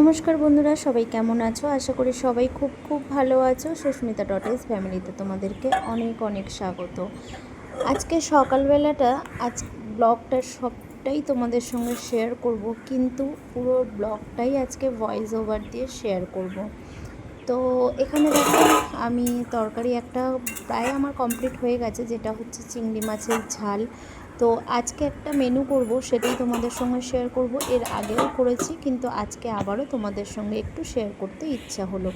নমস্কার বন্ধুরা, সবাই কেমন আছো? আশা করি সবাই খুব খুব ভালো আছো। সুস্মিতা ডটেস ফ্যামিলিতে তোমাদেরকে অনেক অনেক স্বাগত। আজকে সকালবেলাটা, আজ ব্লগটা সবটাই তোমাদের সঙ্গে শেয়ার করব, কিন্তু পুরো ব্লগটাই আজকে ভয়েস ওভার দিয়ে শেয়ার করব। তো এখানে দেখো, আমি তরকারি একটা প্রায় আমার কমপ্লিট হয়ে গেছে, যেটা হচ্ছে চিংড়ি মাছের ঝাল। তো আজকে একটা মেনু করব, সেটাই তোমাদের সঙ্গে শেয়ার করব। এর আগেও করেছি, কিন্তু আজকে আবারও তোমাদের সঙ্গে একটু শেয়ার করতে ইচ্ছা হলো।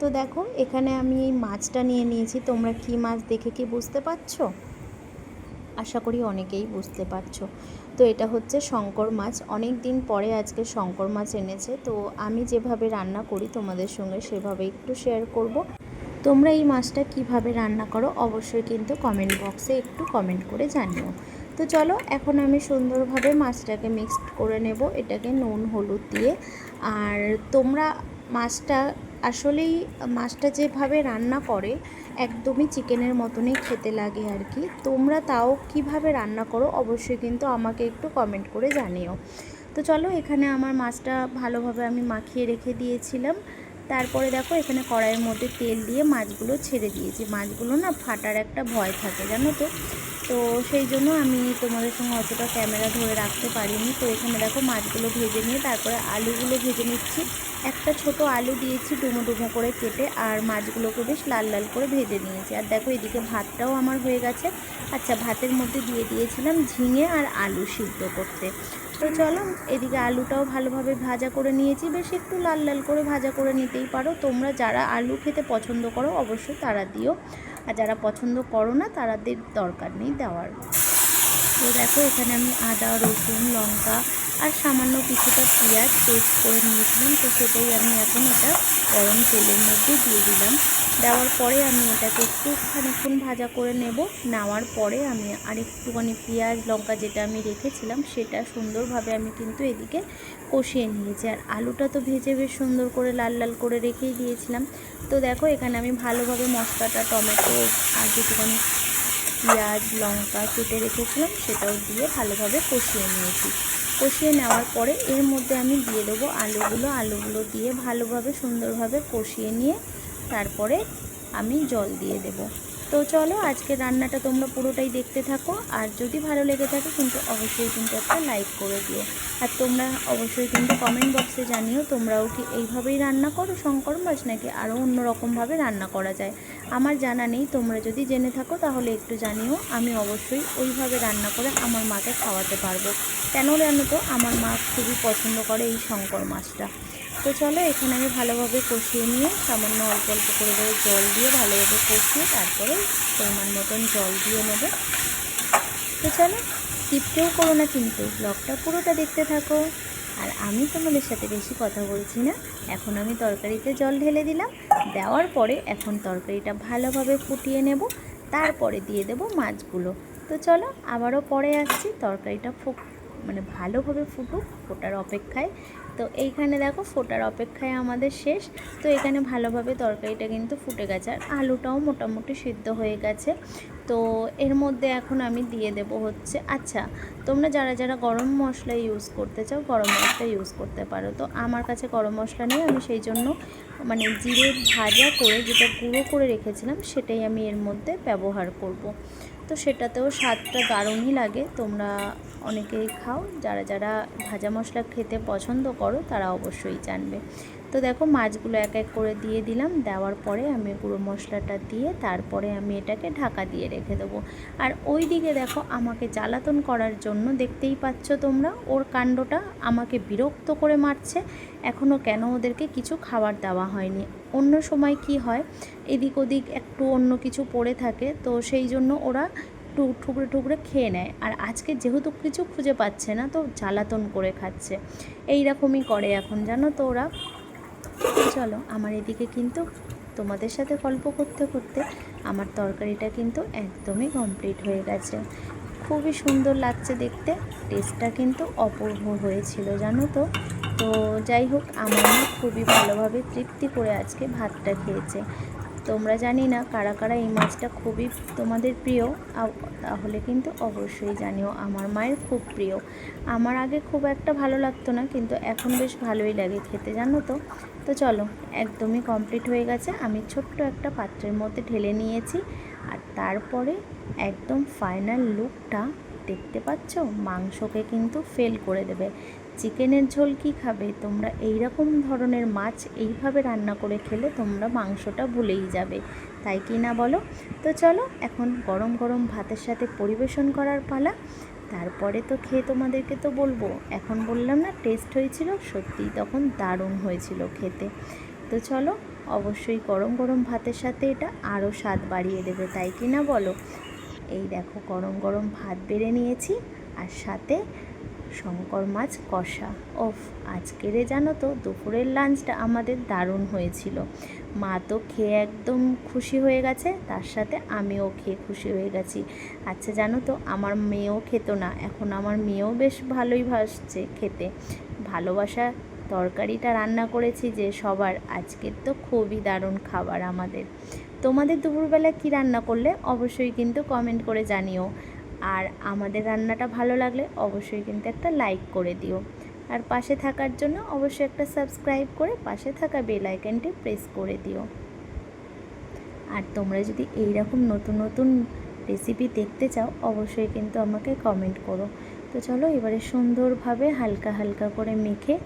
তো দেখো, এখানে আমি এই মাছটা নিয়ে নিয়েছি। তোমরা কি মাছ দেখে কি বুঝতে পারছ? আশা করি অনেকেই বুঝতে পারছ। তো এটা হচ্ছে শঙ্কর মাছ। অনেক দিন পরে আজকে শঙ্কর মাছ এনেছে। তো আমি যেভাবে রান্না করি তোমাদের সঙ্গে সেভাবে একটু শেয়ার করব। তোমরা এই মাছটা কীভাবে রান্না করো, অবশ্যই কিন্তু কমেন্ট বক্সে একটু কমেন্ট করে জানিও। তো চলো, এখন আমি সুন্দরভাবে মাছটাকে মিক্সড করে নেব। এটাকে নুন, হলুদ দিয়ে। আর তোমরা মাছটা আসলেই, মাছটা যেভাবে রান্না করে, একদমই চিকেনের মতনই খেতে লাগে আর কি। তোমরা তাও কীভাবে রান্না করো, অবশ্যই কিন্তু আমাকে একটু কমেন্ট করে জানিও। তো চলো, এখানে আমার মাছটা ভালোভাবে আমি মাখিয়ে রেখে দিয়েছিলাম। তারপরে দেখো, এখানে কড়াইয়ের মধ্যে তেল দিয়ে মাছগুলো ছেড়ে দিয়েছি। মাছগুলো না ফাটার একটা ভয় থাকে, জানো তো? তো সেই জন্য আমি তোমাদের সঙ্গে অতটা ক্যামেরা ধরে রাখতে পারিনি। তো এখানে দেখো মাছগুলো ভেজে নিয়ে তারপরে আলুগুলো ভেজে নিচ্ছি। একটা ছোট আলু দিয়েছি ডুমো ডুমো করে কেটে আর মাছগুলোকে বেশ লাল লাল করে ভেজে নিয়েছি। আর দেখো এদিকে ভাতটাও আমার হয়ে গেছে। আচ্ছা ভাতের মধ্যে দিয়ে দিয়েছিলাম ঝিঙে আর আলু সিদ্ধ করতে। তো চলো, এদিকে আলুটাও ভালোভাবে ভাজা করে নিয়েছি। বেশ একটু লাল লাল করে ভাজা করে নিতেই পারো। তোমরা যারা আলু খেতে পছন্দ করো, অবশ্যই তারা দিও। আর যারা পছন্দ করো না, তারাদের দরকার নেই দেওয়ার। তো দেখো, এখানে আমি আদা, রসুন, লঙ্কা আর সামান্য কিছুটা পেঁয়াজ পেস্ট করে নিয়েছিলাম। তো সেটাই আমি এখন এটা গরম তেলের মধ্যে দিয়ে দিলাম। দেওয়ার পরে আমি এটাকে একটু খানিক্ষণ ভাজা করে নেব। নেওয়ার পরে আমি আর একটুখানি পেঁয়াজ, লঙ্কা যেটা আমি রেখেছিলাম, সেটা সুন্দরভাবে আমি কিন্তু এদিকে কষিয়ে নিয়েছি। আর আলুটা তো ভেজে বেশ সুন্দর করে লাল লাল করে রেখেই দিয়েছিলাম। তো দেখো, এখানে আমি ভালোভাবে মশলাটা, টমেটো, আর যেটুখানি পেঁয়াজ, লঙ্কা কেটে রেখেছিলাম, সেটাও দিয়ে ভালোভাবে কষিয়ে নিয়েছি। কষিয়ে নেওয়ার পরে এর মধ্যে আমি দিয়ে দেবো আলুগুলো। আলুগুলো দিয়ে ভালোভাবে সুন্দরভাবে কষিয়ে নিয়ে তারপরে আমি জল দিয়ে দেবো। তো চলো আজকে রান্নাটা তোমরা পুরোটাই দেখতে থাকো। আর যদি ভালো লেগে থাকে কিন্তু অবশ্যই কিন্তু একটা লাইক করে দিও। আর তোমরা অবশ্যই কিন্তু কমেন্ট বক্সে জানিও তোমরাও কি এইভাবেই রান্না করো শঙ্কর মাছ নাকি আরও অন্যরকমভাবে রান্না করা যায়। আমার জানা নেই, তোমরা যদি জেনে থাকো তাহলে একটু জানিও। আমি অবশ্যই ওইভাবে রান্না করে আমার মাকে খাওয়াতে পারব। কেন জানো তো? আমার মা খুবই পছন্দ করে এই শঙ্কর মাছটা। তো চলো, এখানে আমি ভালোভাবে কষিয়ে নিয়ে সামান্য অল্প অল্প করে করে জল দিয়ে ভালোভাবে কষিয়ে তারপরে পরিমাণ মতন জল দিয়ে নেবে। তো চলো স্কিপটেও করো না কিন্তু, ব্লগটা পুরোটা দেখতে থাকো। আর আমি তোমাদের সাথে বেশি কথা বলছি না, এখন আমি তরকারিতে জল ঢেলে দিলাম, দেওয়ার পরে এখন তরকারিটা ভালোভাবে ফুটিয়ে নেব, তারপরে দিয়ে দেব মাছগুলো। তো চলো, আবারও পরে আসছি, তরকারিটা ফুক মানে ভালোভাবে ফুটুক, ফোটার অপেক্ষায়। তো এইখানে দেখো ফোটার অপেক্ষায় আমাদের শেষ। তো এখানে ভালোভাবে তরকারিটা কিন্তু ফুটে গেছে আর আলুটাও মোটামুটি সিদ্ধ হয়ে গেছে। তো এর মধ্যে এখন আমি দিয়ে দেব হচ্ছে আচ্ছা তোমরা যারা যারা গরম মশলা ইউজ করতে চাও, গরম মশলা ইউজ করতে পারো। তো আমার কাছে গরম মশলা নেই, আমি সেই জন্য মানে জিরে ভাজা করে যেটা গুঁড়ো করে রেখেছিলাম, সেটাই আমি এর মধ্যে ব্যবহার করব। তো সেটাতেও স্বাদটা দারুণই লাগে, তোমরা অনেকেই খাও, যারা যারা ভাজা মশলা খেতে পছন্দ করো, তারা অবশ্যই জানবে। তো দেখো, মাছগুলো এক এক করে দিয়ে দিলাম, দেওয়ার পরে আমি গুঁড়ো মশলাটা দিয়ে তারপরে আমি এটাকে ঢাকা দিয়ে রেখে দেবো। আর ওই দিকে দেখো, আমাকে জ্বালাতন করার জন্য দেখতেই পাচ্ছ তোমরা, ওর কাণ্ডটা আমাকে বিরক্ত করে মারছে। এখনও কেন ওদেরকে কিছু খাবার দেওয়া হয়নি। অন্য সময় কি হয়, এদিক ওদিক একটু অন্য কিছু পড়ে থাকে, তো সেই জন্য ওরা একটু ঠুকরে ঠুকরে খেয়ে নেয়। আর আজকে যেহেতু কিছু খুঁজে পাচ্ছে না, তো জ্বালাতন করে খাচ্ছে। এই রকমই করে এখন, জানো তো ওরা। চলো, আমার এদিকে কিন্তু তোমাদের সাথে গল্প করতে করতে আমার তরকারিটা কিন্তু একদমই কমপ্লিট হয়ে গেছে। খুবই সুন্দর লাগছে দেখতে। টেস্টটা কিন্তু অপূর্ব হয়েছিল, জানো তো। তো যাই হোক, আমার খুবই ভালোভাবে তৃপ্তি করে আজকে ভাতটা খেয়েছে। তোমরা জানি না কারা কারা এই মাছটা খুবই তোমাদের প্রিয় তাহলে কিন্তু অবশ্যই জানিও আমার মায়ের খুব প্রিয়। আমার আগে খুব একটা ভালো লাগতো না, কিন্তু এখন বেশ ভালোই লাগে খেতে, জানো তো? তো চলো, একদমই কমপ্লিট হয়ে গেছে। আমি ছোট্ট একটা পাত্রের মধ্যে ঢেলে নিয়েছি আর তারপরে একদম ফাইনাল লুকটা দেখতে পাচ্ছ? মাংসকে কিন্তু ফেল করে দেবে। চিকেনের ঝোল কি খাবে? তোমরা এই রকম ধরনের মাছ এইভাবে রান্না করে খেলে তোমরা মাংসটা ভুলেই যাবে। তাই কি না বলো? তো চলো, এখন গরম গরম ভাতের সাথে পরিবেশন করার পালা। তারপরে তো খেয়ে তোমাদেরকে তো বলব। এখন বললাম না টেস্ট হয়েছিল, সত্যিই তখন দারুণ হয়েছিল খেতে। তো চলো, অবশ্যই গরম গরম ভাতের সাথে এটা আরও স্বাদ বাড়িয়ে দেবে, তাই কি না বলো? এই দেখো, গরম গরম ভাত বেড়ে নিয়েছি, আর সাথে শঙ্কর মাছ কষা। ওফ, আজকেরে জানো তো, দুপুরের লাঞ্চটা আমাদের দারুণ হয়েছিল। মা তো খেয়ে একদম খুশি হয়ে গেছে, তার সাথে আমিও খেয়ে খুশি হয়ে গেছি। আচ্ছা জানো তো, আমার মেয়েও খেত না, এখন আমার মেয়েও বেশ ভালোই ভাসছে খেতে। ভালোবাসা তরকারিটা রান্না করেছি যে সবার, আজকের তো খুবই দারুণ খাবার আমাদের। তোমাদের দুপুরবেলা কি রান্না করলে? অবশ্যই কিন্তু কমেন্ট করে জানিও। আর আমাদের রান্নাটা ভালো লাগলে অবশ্যই কিন্তু একটা লাইক করে দিও। আর পাশে থাকার জন্য অবশ্যই একটা সাবস্ক্রাইব করে পাশে থাকা বেল আইকনটি প্রেস করে দিও। আর তোমরা যদি এই রকম নতুন নতুন রেসিপি দেখতে চাও, অবশ্যই কিন্তু আমাকে কমেন্ট করো। তো চলো এবারে সুন্দরভাবে হালকা হালকা করে মেখে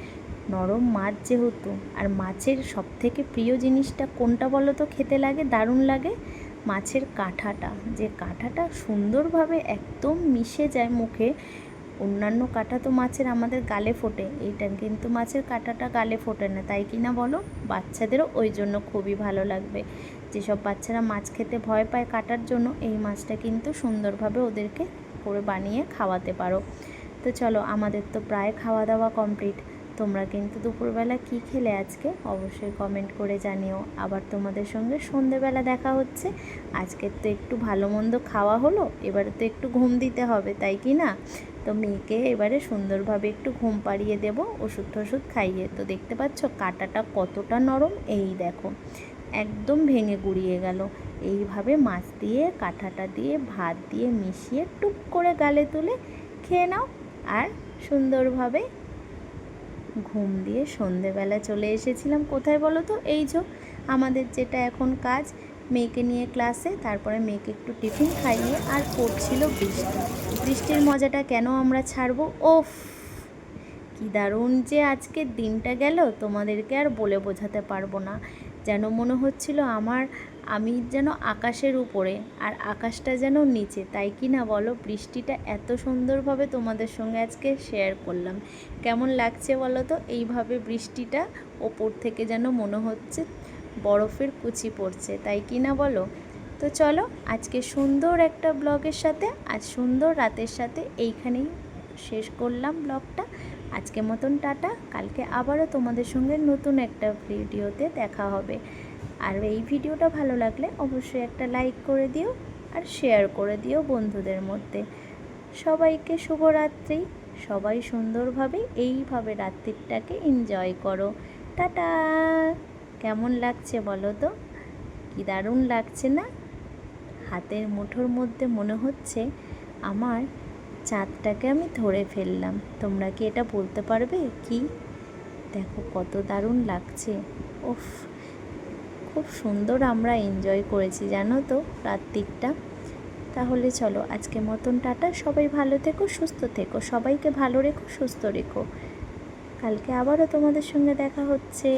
নরম মাছ যেহেতু, আর মাছের সবথেকে প্রিয় জিনিসটা কোনটা বলো তো? খেতে লাগে? দারুণ লাগে? মাছের কাঁঠাটা। যে কাঁঠাটা সুন্দরভাবে একদম মিশে যায় মুখে। অন্যান্য কাঁটা তো মাছের আমাদের গালে ফোটে। এইটা কিন্তু মাছের কাঁটাটা গালে ফোটে না। তাই কি না বলো? বাচ্চাদেরও ওই জন্য খুবই ভালো লাগবে। যেসব বাচ্চারা মাছ খেতে ভয় পায় কাটার জন্য, এই মাছটা কিন্তু সুন্দরভাবে ওদেরকে করে বানিয়ে খাওয়াতে পারো। তো চলো, আমাদের তো প্রায় খাওয়া দাওয়া কমপ্লিট। তোমরা কিন্তু দুপুরবেলা কি খেলে আজকে? অবশ্যই কমেন্ট করে জানিও। আবার তোমাদের সঙ্গে সন্ধেবেলা দেখা হচ্ছে। আজকের তো একটু ভালো মন্দ খাওয়া হলো, এবারে তো একটু ঘুম দিতে হবে, তাই কি না? তো মেয়েকে এবারে সুন্দরভাবে একটু ঘুম পাড়িয়ে দেব, ওষুধ টষুধ খাইয়ে। তো দেখতে পাচ্ছ কাটাটা কতটা নরম, এই দেখো। একদম ভেঙে গুড়িয়ে গেল। এইভাবে মাছ দিয়ে, কাঁঠাটা দিয়ে, ভাত দিয়ে মিশিয়ে টুক করে গালে তুলে খেয়ে নাও। আর সুন্দরভাবে ঘুম দিয়ে সন্ধেবেলা চলে এসেছিলাম। কোথায় বলো তো? এই যে আমাদের যেটা এখন কাজ, মেয়েকে নিয়ে ক্লাসে তারপরে মেয়েকে একটু টিফিন খাইয়ে আর পড়ছিল বৃষ্টি। বৃষ্টির মজাটা কেন আমরা ছাড়বো? ওফ, কি দারুণ যে আজকের দিনটা গেল, তোমাদেরকে আর বলে বোঝাতে পারব না। যেন মনে হচ্ছিল আমার আমি যেন আকাশের উপরে আর আকাশটা যেন নিচে, তাই কি না বলো? বৃষ্টিটা এত সুন্দরভাবে তোমাদের সঙ্গে আজকে শেয়ার করলাম। কেমন লাগছে বলো তো? এইভাবে বৃষ্টিটা ওপর থেকে যেন মনে হচ্ছে বরফের কুচি পড়ছে, তাই কি না বলো? তো চলো, আজকে সুন্দর একটা ব্লগের সাথে, আজ সুন্দর রাতের সাথে এইখানেই শেষ করলাম ব্লগটা। আজকে মতন টাটা, কালকে আবারও তোমাদের সঙ্গে নতুন একটা ভিডিওতে দেখা হবে। আর এই ভিডিওটা ভালো লাগলে অবশ্যই একটা লাইক করে দিও আর শেয়ার করে দিও বন্ধুদের মধ্যে। সবাইকে শুভরাত্রি। সবাই সুন্দরভাবে এইভাবে রাত্রিটাকে এনজয় করো। টাটা! কেমন লাগছে বলো তো? কি দারুণ লাগছে না? হাতের মুঠোর মধ্যে মনে হচ্ছে আমার চাঁদটাকে আমি ধরে ফেললাম। তোমরা কি এটা বলতে পারবে? কি? দেখো কত দারুণ লাগছে। ওফ খুব সুন্দর আমরা এনজয় করেছি, জানো তো? রাত্রিকটা তাহলে চলো আজকে মতন টাটা। সবাই ভালো থেকো, সুস্থ থেকো। সবাইকে ভালো রেখো, সুস্থ রেখো। কালকে আবারও তোমাদের সঙ্গে দেখা হচ্ছে।